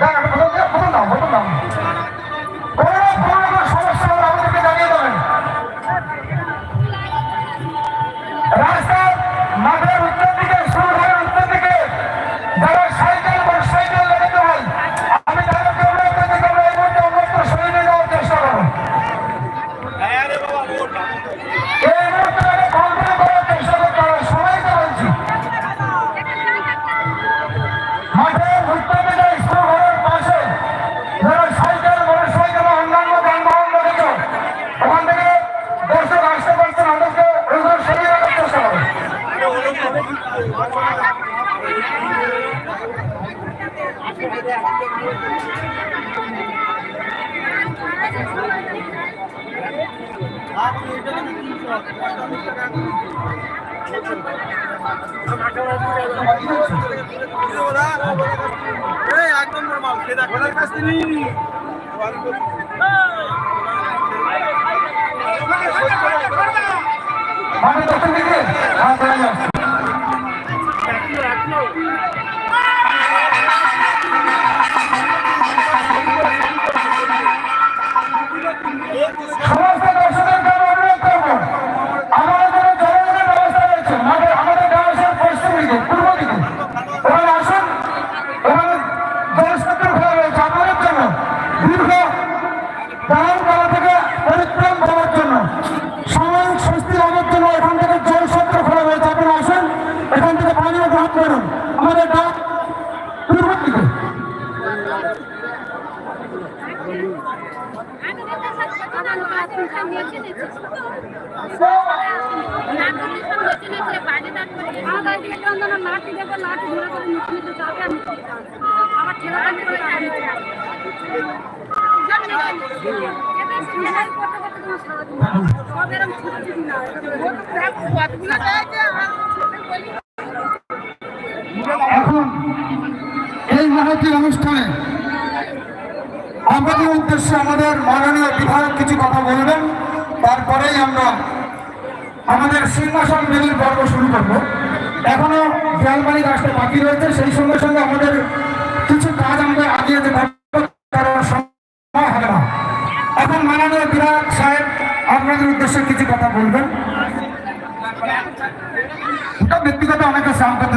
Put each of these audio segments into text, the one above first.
দাঁড়া প্রথম দাও প্রথম দাও একদম নর্মাল খেদা খেলার কাছ থেকে মানে দর্শক এখন এই মহতি অনুষ্ঠানে আমাদের উদ্দেশ্যে আমাদের মাননীয় বিধায়ক কিছু কথা বলবেন। তারপরেই আমরা আমাদের সিংহাসন বিলির পর্ব শুরু করব। এখনও দেয়ালবাড়ি আসতে বাকি রয়েছে, সেই সঙ্গে সঙ্গে আমাদের কিছু কাজ আমরা আগিয়ে যেতে না। এখন সাহেব আপনাদের উদ্দেশ্যে কিছু কথা বলবেন। ব্যক্তিগত অনেকে শ্রাম করতে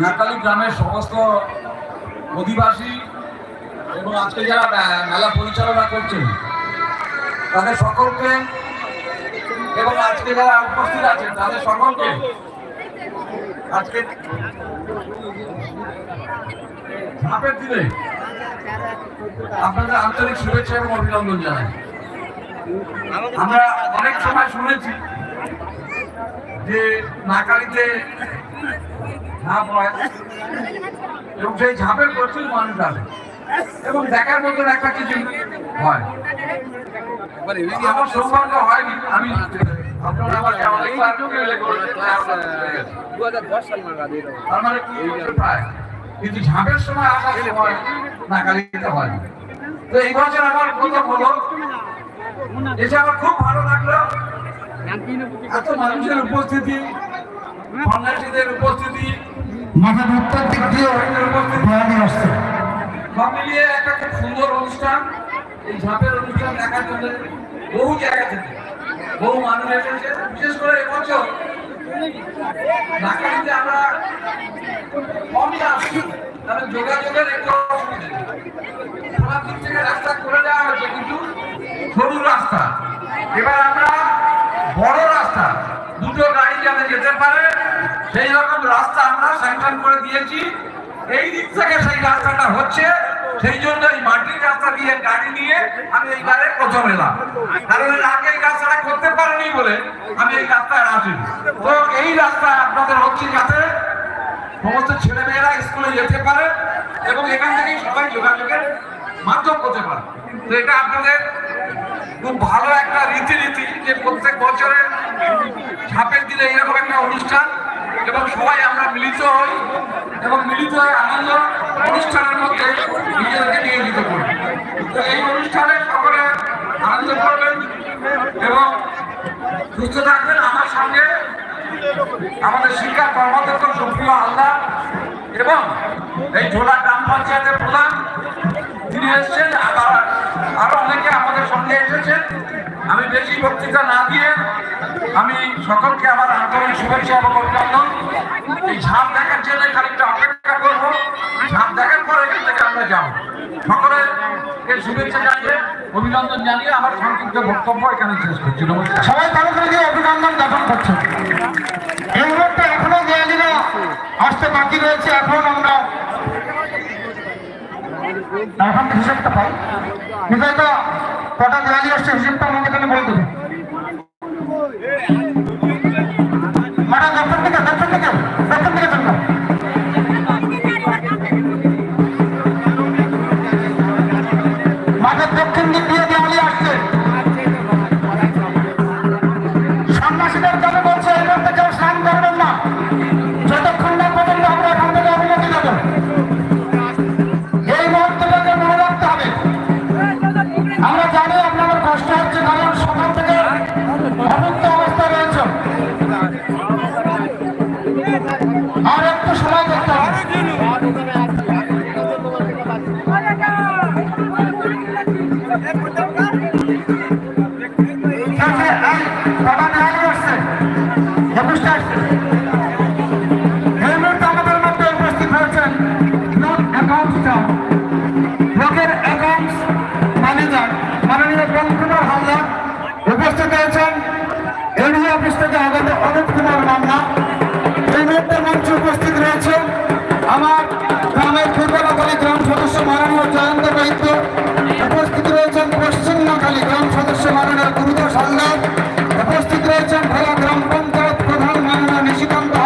নাকালি গ্রামের সমস্ত অধিবাসী এবং আজকে যারা মেলা পরিচালনা করছেন, তাদের সকলকে এবং আজকে যারা উপস্থিত আছেন, তাদের সকলকে আজকে দিনে আপনাদের আন্তরিক শুভেচ্ছা এবং অভিনন্দন জানাই। আমরা অনেক সময় শুনেছি যে নাকালিতে ঝাঁপ হয়। এবং সেই ঝাঁপের প্রচুর মানুষ আসে। এবং দেখার মতন একটা কিছু হয়। আমার সৌভাগ্য হয়নি। আমি মানে কিন্তু ঝাঁপের সময় তো এই বছর আমার খুব ভালো লাগল। এত মানুষের উপস্থিতি সন্ন্যাসীদের উপস্থিতি মাঠের উত্তর দিক দিয়ে দেয়ালি আসছে। মিলিয়ে একটা খুব সুন্দর অনুষ্ঠান। এই ঝাঁপের অনুষ্ঠান বহু জায়গা থেকে, বহু মানুষ এসেছে। বিশেষ করে আমরা আসছি তাহলে একটু থেকে রাস্তা করে কিন্তু সরু রাস্তা। এবার আমরা বড় রাস্তা দুটো গাড়ি যাতে যেতে পারে সেই রকম রাস্তা আমরা স্যাংশন করে দিয়েছি, এই দিক থেকে সেই রাস্তাটা হচ্ছে, সেই জন্য এই মাটির রাস্তা দিয়ে গাড়ি নিয়ে আমি এই গাড়ি প্রথম এলাম। কারণ এর আগে এই রাস্তাটা করতে পারিনি বলে আমি এই রাস্তায় আসি তো এই রাস্তা আপনাদের হচ্ছে যাতে সমস্ত ছেলেমেয়েরা স্কুলে যেতে পারে এবং এখান থেকেই সবাই যোগাযোগের মাধ্যম করতে পারে। তো এটা আপনাদের খুব ভালো একটা রীতিনীতি যে প্রত্যেক বছরে ঝাঁপের দিনে এরকম একটা অনুষ্ঠান এবং সবাই আমরা মিলিত হই এবং মিলিত হয়ে আনন্দ অনুষ্ঠানের মধ্যে নিজেদেরকে নিয়োজিত করি। তো এই অনুষ্ঠানে সকলে আনন্দ করবেন এবং সুস্থ থাকবেন। আমার সঙ্গে আমাদের শিক্ষা কর্মদক্ষ সুপ্রিয় আল্লাহ এবং এই ঝোলা গ্রাম পঞ্চায়েতের প্রধান, তিনি এসেছেন আবার আরও অনেকে আমাদের সঙ্গে এসেছেন। আমি বেশি বক্তৃতা না দিয়ে আমি সকলকে আমার আন্তরিক শুভেচ্ছা এবং অভিনন্দন। এই ঝাঁপ দেখার জন্য খানিকটা অপেক্ষা করব। ঝাঁপ দেখার পরে এখান থেকে আমরা যাব। সকলের এই শুভেচ্ছা জানিয়ে, অভিনন্দন জানিয়ে আমার সংক্ষিপ্ত বক্তব্য এখানে শেষ করছি। সবাই তারা করে দিয়ে অভিনন্দন জ্ঞাপন করছে এই মুহূর্তে এখনও দেয়ালিরা আসতে বাকি রয়েছে। এখন আমরা এখন হিসেবটা পাই বিজয়টা কটা দেয়ালি আসছে হিসেবটা আমাকে তাহলে বলে দেবে। মাননীয়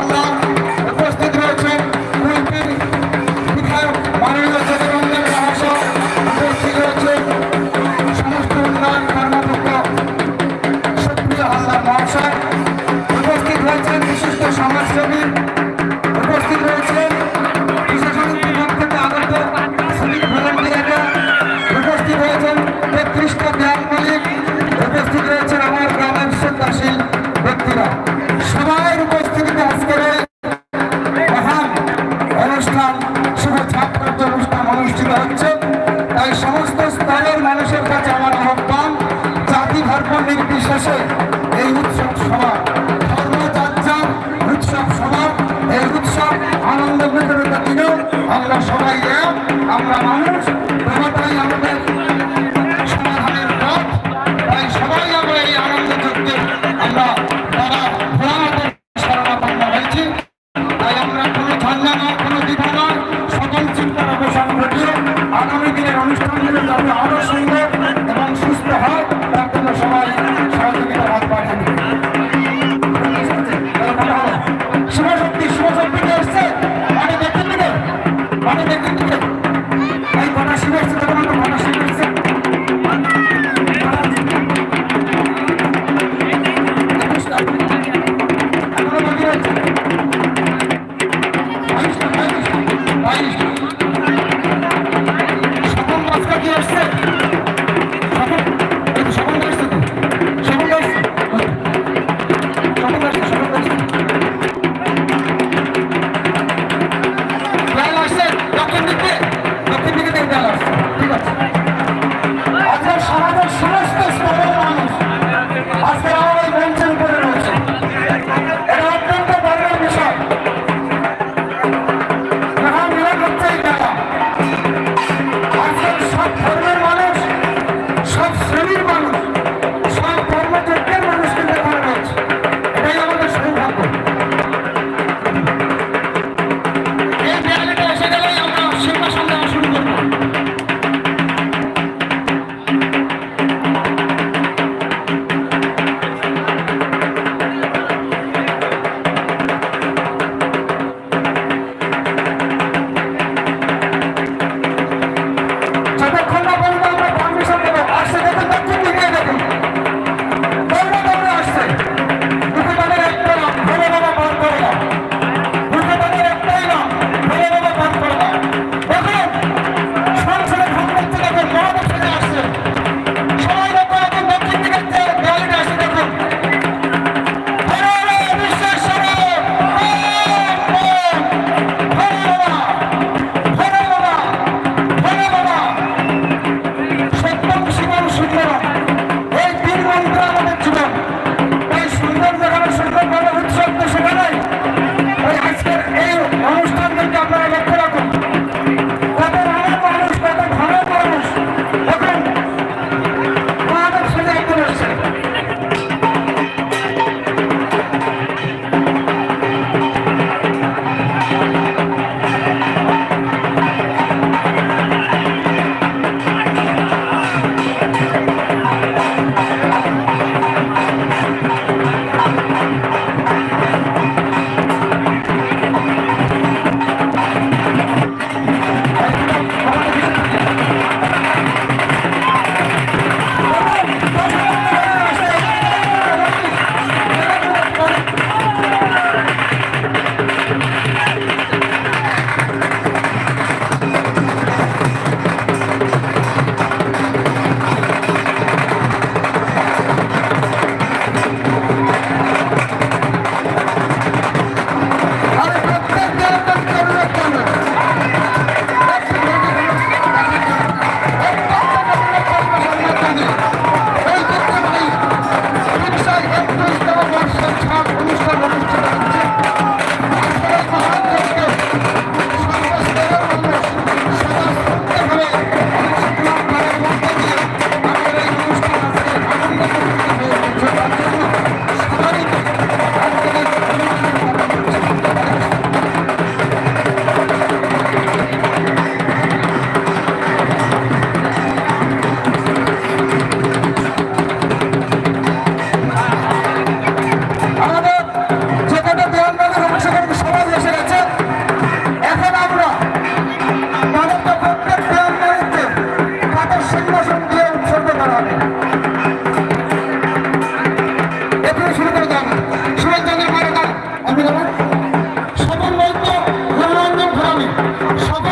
ঘোরাবে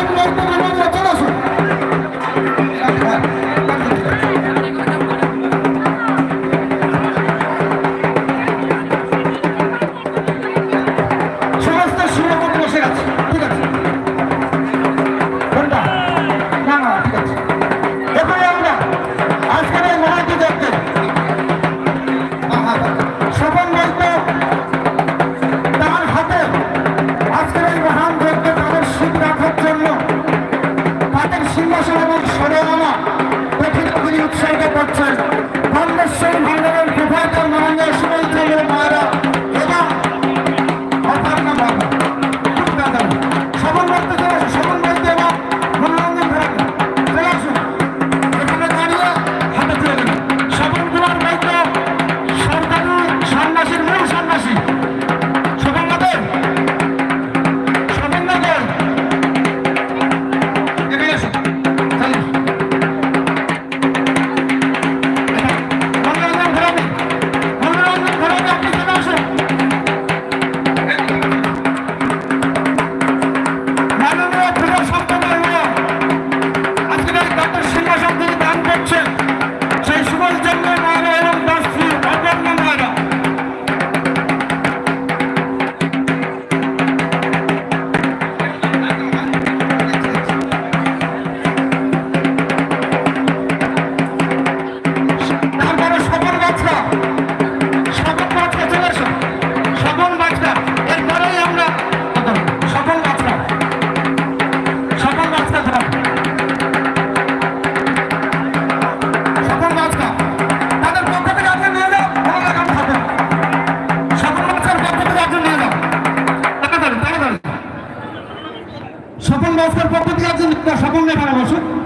বাচ্চার পক্ষ থেকে একজন সকল নিয়ে